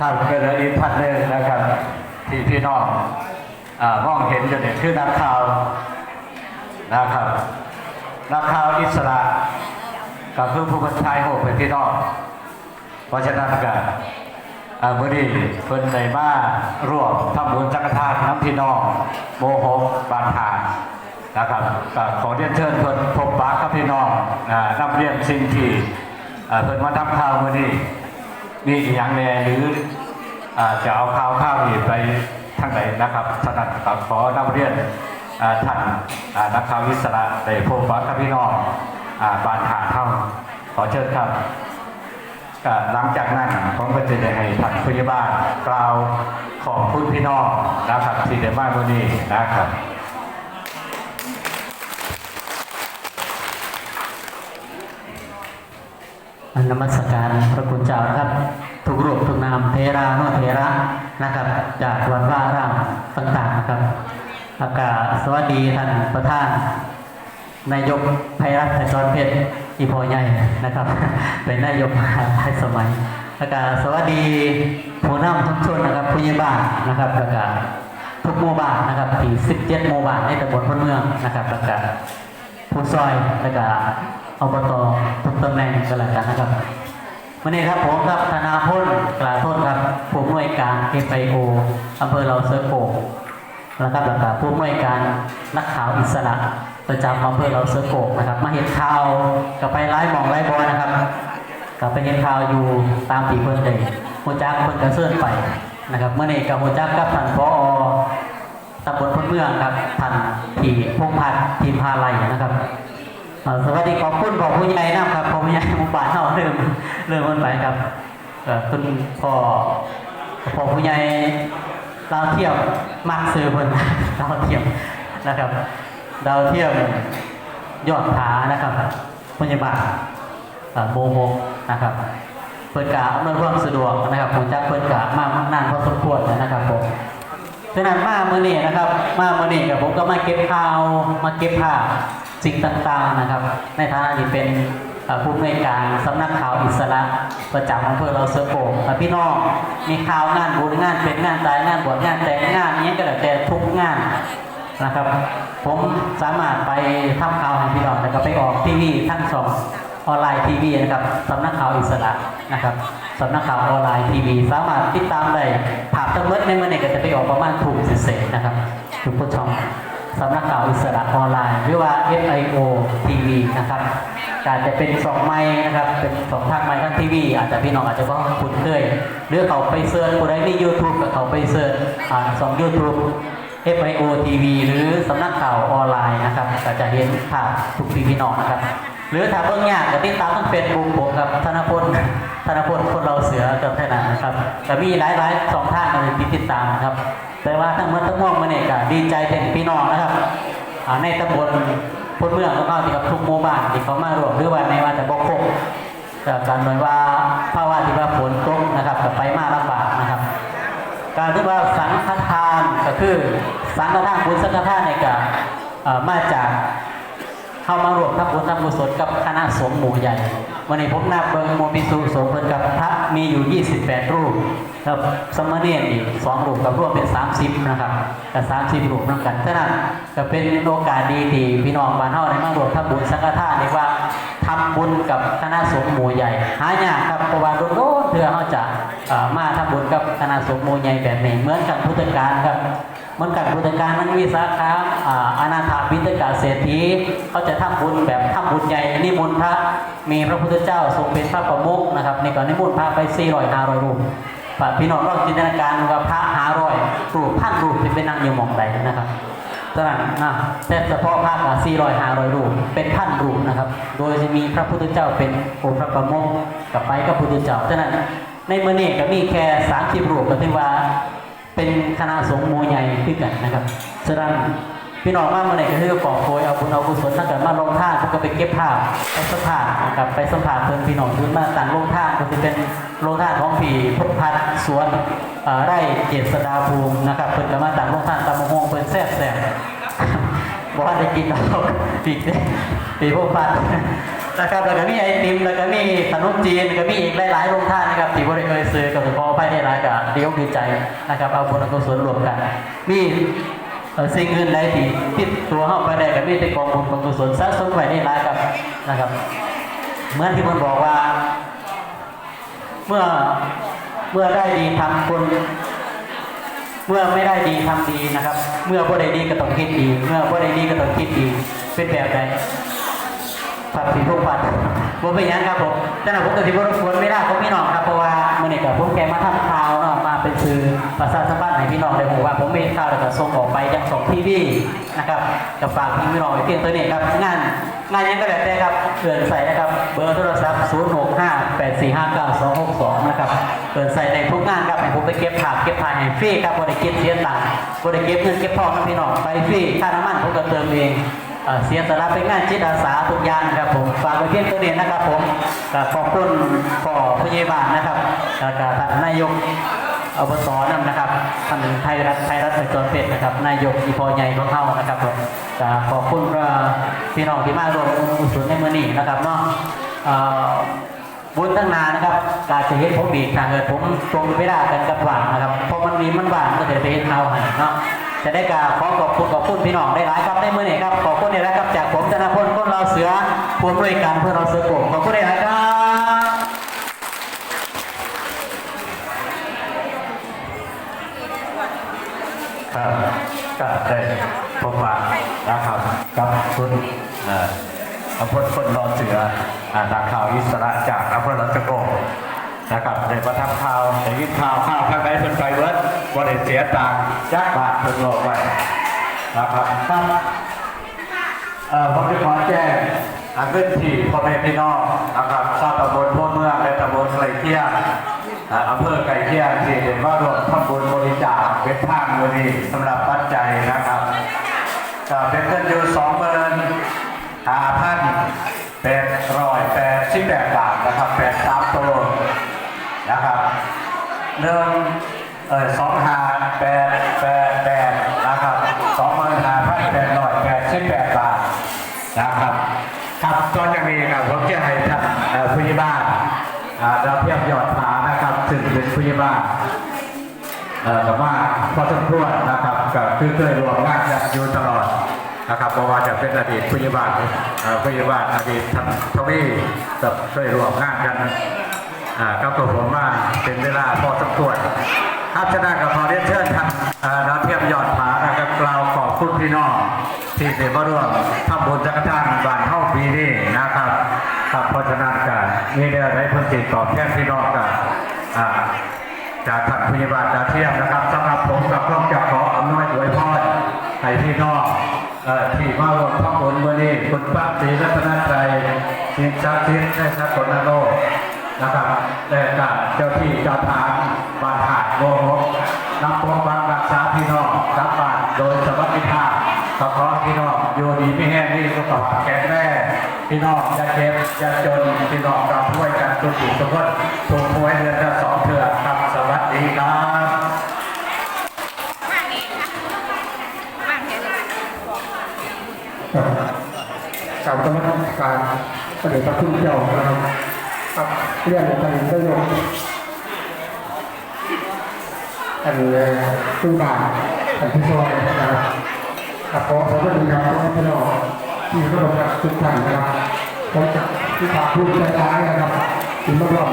ครับก็เลยอีกท่านหนึ่งนะครับ ที่พี่น้องอ่ามองเห็นอยู่เนี่ยคือนักข่าวนะครับนักข่าวอิสระก็คือผู้บรรทายหกเป็นพี่น้องเพราะฉะนั้นก็อ่ามื่อนี้เพิ่นได้มาร่วมทำบุญจักรทานน้ำพี่น้องโมโหบานทานนะครับก็ขอเรียนเชิญเพิ่นพบปะกับพี่น้องอ่านำเรียนสิ่งที่อ่าเพิ่นมาทำข่าวมื่อนี้ นี่อย่างแน่หรืออจะเอาข่าวข้าวนี้ไปทางไหนนะครับฉะนั้นก็ขอนำเรียนท่านนักข่าวอิสระได้พบปะกับพี่น้องอบานทาเท่าขอเชิญครับหลังจากนั้นผมก็จะได้ให้ท่านพยาบาลกล่าวขอบคุณพี่น้องนะครับที่ได้มาวันนี้นะครับ นมัสการพระคุณเจ้านะครับ ทุกรูปทุกนามเทราโนเทระนะครับ จากวัดว่ารามต่างๆนะครับ อากาศสวัสดีท่านประธาน นายกไพรัตไทยจรเพชรอีพอใหญ่นะครับ เป็นนายกมหาไทยสมัยอากาศสวัสดีผู้นำทุกชนนะครับผู้ใหญ่บ้านนะครับอากาศทุกหมู่บ้านนะครับที่17หมู่บ้านในตำบลพนเมืองนะครับอากาศผู้ซอยแล้วก็อบตทุกตำแหน่งก็แล้วกันนะครับวันนี้ครับผมครับธนาพลกลาโทษครับผู้อำนวยการ FIO ออำเภอเราเสือโกนะครับแล้วก็ผู้อำนวยการนักข่าวอิสระประจำอำเภอเราเสือโกนะครับ มาเห็นข่าวกับไปไล่มองไล่บอลนะครับกับไปเห็นข่าวอยู่ตามตีเพิ่นเลยหัวจักเพิ่นกระเสื่อนไปนะครับเมื่อนี้กับหัวจักกับท่านพอตำบลพนเมืองครับท่านทีพงพัฒน์ทีมพาไลนะครับ สวัสดีขอบคุณของผู้ใหญ่นะครับของผู้ใหญ่หมู่บ้านเฮาเริ่มเริ่มมันไปครับคุณพ่อพ่อผู้ใหญ่ดาวเทียมมากซื้อเพิ่นดาวเทียมนะครับดาวเทียมยอดผานะครับพยาบาลโมโมนะครับเปิดกะอำนวยความสะดวกนะครับผมจักเปิดกะมากนานพอสมควรนะครับผมฉะนั้นมาเมื่อนี้นะครับ มาเมื่อนี้กับผมก็มาเก็บข่าวมาเก็บภาพ สิ่งต่างๆนะครับ ในฐานะที่เป็นผู้อำนวยการสำนักข่าวอิสระประจำอำเภอเราเสือโกงพี่น้องมีข่าวงานบุญงานเป็นงานตายงานบวชงานแต่งงานนี้ก็แล้วแต่ทุกงานนะครับ ผมสามารถไปทำข่าวให้พี่น้องแล้วก็ไปออกทีวีทั้งสองออนไลน์ทีวีนะครับสำนักข่าวอิสระนะครับสำนักข่าวออนไลน์ทีวีสามารถติดตามได้ภาพทั้งหมดในเมื่อนี้ก็จะไปออกประมาณถูกเศษๆนะครับทุกผู้ชม สำนักข่าวอิสระออนไลน์ หรือว่า FIO TV นะครับอาจจะเป็นสองไม้นะครับ เป็นสองทางไม้ทั้งทีวีอาจจะพี่น้องอาจจะก็คุ้นเคย หรือเขาไปเสิร์ชผู้ใดใน YouTube ก็เขาไปเสิร์ชอ่าสอง YouTube FIO TV หรือสำนักข่าวออนไลน์นะครับก็จะเห็นภาพทุกทีพี่น้องนะครับ หรือถ้าเบิ่งยากก็ติดตามทางเฟซบุ๊กผมครับธนพลธนพลคนเราเสือกับแค่นั้นนะครับแต่มีหลายๆสองทางในที่ติดตามนะครับ แต่ว่าทั้งหมดทั้งมวลมาเนี่ยก็ดีใจแทนพี่น้องนะครับในตำบลพลเมืองแล้วก็ที่กับทุกหมู่บ้านที่เขามารวมหรือว่าในว่าจะบกพร่องจากการหมือนว่าภาวะที่ว่าฝนตกนะครับกับไปมาลำบากนะครับ การที่ว่าสังฆทานก็คือสังฆทานบุญสังฆทานเนี่ยก็เอ่อมาจากเข้ามารวมทำบุญทำบุญสดกับคณะสงฆ์หมู่ใหญ่ วันนี้ผมนับเบิงโมปิสุสงฆ์เพิ่นกับพระมีอยู่ 28 รูปแล้วสมณเณรอีกสองรูปกับรวมเป็น 30 นะครับกับ30 รูปนั่นกันฉะนั้นก็เป็นโอกาสดีที่พี่น้องบ้านเฮาได้มารวมทำบุญสังฆทานเรียกว่าทำบุญกับคณะสงฆ์หมู่ใหญ่ หายากครับเพราะว่าโดนๆเพื่อเฮาจะมาทำบุญกับคณะสงฆ์หมู่ใหญ่แบบนี้เหมือนกันพุทธกาลครับเหมันกับพุทธการมันมีสาขาอ่าอนาถาบิณฑกาเศรษฐีเขาจะทำบุญแบบทำบุญใหญ่นิมนต์พระมีพระพุทธเจ้าทรงเป็นพระประมุขนะครับในก่อนนิมนต์พระไป400 500รูปฝากพี่น้องลองจินตนาการว่าพระ500รูปพันรูปที่เป็นนั่งอยู่หมองใดนะครับฉะนั้นนะแต่เฉพาะพระก็400 500รูปเป็นพันรูปนะครับ โดยจะมีพระพุทธเจ้าเป็นองค์พระประมุขกับไปกับพระพุทธเจ้าฉะนั้นในเมื่อนี้ก็มีแค่30รูปก็ถือว่าเป็นคณะสงฆ์หมู่ใหญ่ขึ้นกันนะครับฉะนั้น พี่น้องมาเมื่อไหร่ก็คือกอบโกยเอาบุญเอากุศลถ้าเกิดมาลงท่าก็ก็ไปเก็บภาพไปสัมผัสนะครับไปสัมผัสเพื่อนพี่น้องที่มาต่างลงท่าก็จะเป็นลงท่าของผีพุทธพัฒน์สวนไร่เจษดาภูมินะครับเพิ่นก็มาต่างลงท่าตามมะฮวงเพิ่นแซ่บแซ่บบอกว่าได้กินดอกปีกเด้ปีพุทธพัฒน์นะครับแล้วก็มีไอติมแล้วก็มีขนมจีนแล้วก็มีอีกหลายๆโรงทานนะครับที่บริเวณซื้อกับขอไปได้หลายกับดีอกดีใจนะครับเอาบุญกุศลรวมกัน มี่ สิ่งอื่นใดที่ติดตัวเข้าไปได้ก็มีแต่กองบุญกองกุศลสะสมไว้ได้ายกับนะครับ เหมือนที่มันบอกว่า เมื่อเมื่อได้ดีทำคนเมื่อไม่ได้ดีทำดีนะครับ เมื่อบ่ได้ดีก็ต้องคิดดี เมื่อบ่ได้ดีก็ต้องคิดดี เป็นแบบใดผัดสีพวกผัดผมเป็นยังครับผมแต่ผมก็สิบ่รบกวนไม่ได้ผมพี่นองครับเพราะว่ามื้อนี้ก็ผมแกมาทำข่าวเนาะ เป็นสื่อประชาสัมพันธ์ให้พี่น้องได้รู้ว่าผมมีข่าวแล้วก็ส่งออกไปยังส่งทีวีนะครับกับฝากพี่น้องไว้เพียงตัวนี้ครับงานงานยังก็แล้วแต่ครับเกินใส่นะครับ เบอร์โทรศัพท์ 0658459262 นะครับเกินใส่ในทุกงานครับให้ผมไปเก็บผักเก็บถ่าให้ฟรีครับบ่ได้เก็บเสียตังค์บ่ได้เก็บเงินเก็บทองนะพี่น้องไปฟรีค่าน้ำมันผมก็เติมเองเสียสละเป็นงานจิตอาสาทุกอย่างนะครับผมฝากไว้เพียงตัวนี้นะครับผมขอบคุณขอผู้ใหญ่บ้านนะครับแล้วก็ท่านนายก อบตนั่นนะครับท่านไทยรัฐไทยรัฐเป็นตัวเป็ดนะครับ นายกอีพอใหญ่ของเฮานะครับผมก็ขอบคุณพี่น้องที่มาร่วมอุศนในมื้อนี้นะครับเนาะเอ่อบุญตั้งนานนะครับการจะเห็นผมอีกทางเกิดผมตรงเวลากันกับหวานนะครับเพราะมันมีมันหวานก็จะไปเห็นเขาหันเนาะจะได้กาขอขอบคุณขอบคุณพี่น้องได้หลายครับได้เมื่อไหร่ครับขอบคุณได้หลายครับจากผมธนพลคนเราเสือผู้บริการเพื่อเราเสือกขอบคุณได้หลายครับครับ กับคุณเอ่ออำเภอคนรอเสืออ่านักข่าวอิสระจากอำเภอรัชโกนะครับได้มาทำข่าวได้ยินข่าวข่าวข้างในเพิ่นไปเวิร์ดว่าได้เสียตังยักบาทเพิ่นบอกไว้นะครับครับเอ่อผมจะขอแจ้งอาเรื่องที่พ่อแม่พี่น้องนะครับชาวตำบลพวเมืองและตำบลไกลเที่ยงอ่าอำเภอไก่เที่ยงที่เห็นว่ารวมทำบุญบริจาคเป็นทางวันนี้สำหรับปัจจัยนะครับก็เป็นเงินอยู่สองหมื่นห้าพันแปดร้อยแปดสิบแปดบาทนะครับแปดสามตัวนะครับหนึ่งเออสองห้าแป ดแปดแปดนะครับสองหมื่นห้าพันแปดร้อยแปดสิบแปดบาทนะครับครับตอนจากนี้ครับผมจะให้ท่านผู้ใหญ่บ้านอ่าดาเทียมยอดผานะครับซึ่งเป็นผู้ใหญ่บ้านเอ่อกับว่าพอสมควรนะครับก็คือเคยรวมงานกันอยู่ตลอดนะครับเพราะว่าจะเป็นอดีตผู้ใหญ่บ้านเอ่อผู้ใหญ่บ้านอดีตท่านทวีกับเคยรวมงานกันอ่าก็กับผมว่าเป็นเวลาพอสมควร ครับฉะนั้นก็ขอเรียนเชิญท่านเอ่อดาวเทียมยอดผานะครับกล่าวขอบคุณพี่น้องที่ได้มาร่วมทำบุญจักรทานบ้านเฮาปีนี้นะครับครับเพราะฉะนั้นก็มีเรื่องให้พ้นจิตตอบแทนพี่น้องกันจากท่านพยาบาลดาวเทียมนะครับสำหรับผมกับครอบครัวขออำนวยอวยพรให้พี่น้องที่มาร่วมทำบุญเมื่อนี้คุณป้าศรีรัตนใจสิ่งศักดิ์สิทธิ์ในสากลโลก นะครับและกับเจ้าที่เจ้าทางบ้านหาดโมโหนำปกปักรักษาพี่น้องกลับบ้านโดยสวัสดิภาพขอขอพี่น้องอยู่ดีไม่แห้งนี่สุขภาพแข็งแรงพี่น้องจะเจ็บจะจนพี่น้องเราช่วยกันทุกสิ่งทุกคนถูกหวยเดือนละสองเถื่อครับสวัสดีครับว่างเองค่ะว่างเองเลยกราบธรรมการเสด็จพระคุณเจ้านะครับครับ เรื่องการได้ยกอันตู้บาทอันที่ซอยนะครับครับขอขอบคุณครับพี่น้องที่เข้ามาทุกท่านนะครับผมจะที่ฝากพูดใจร้ายนะครับที่มาร่วม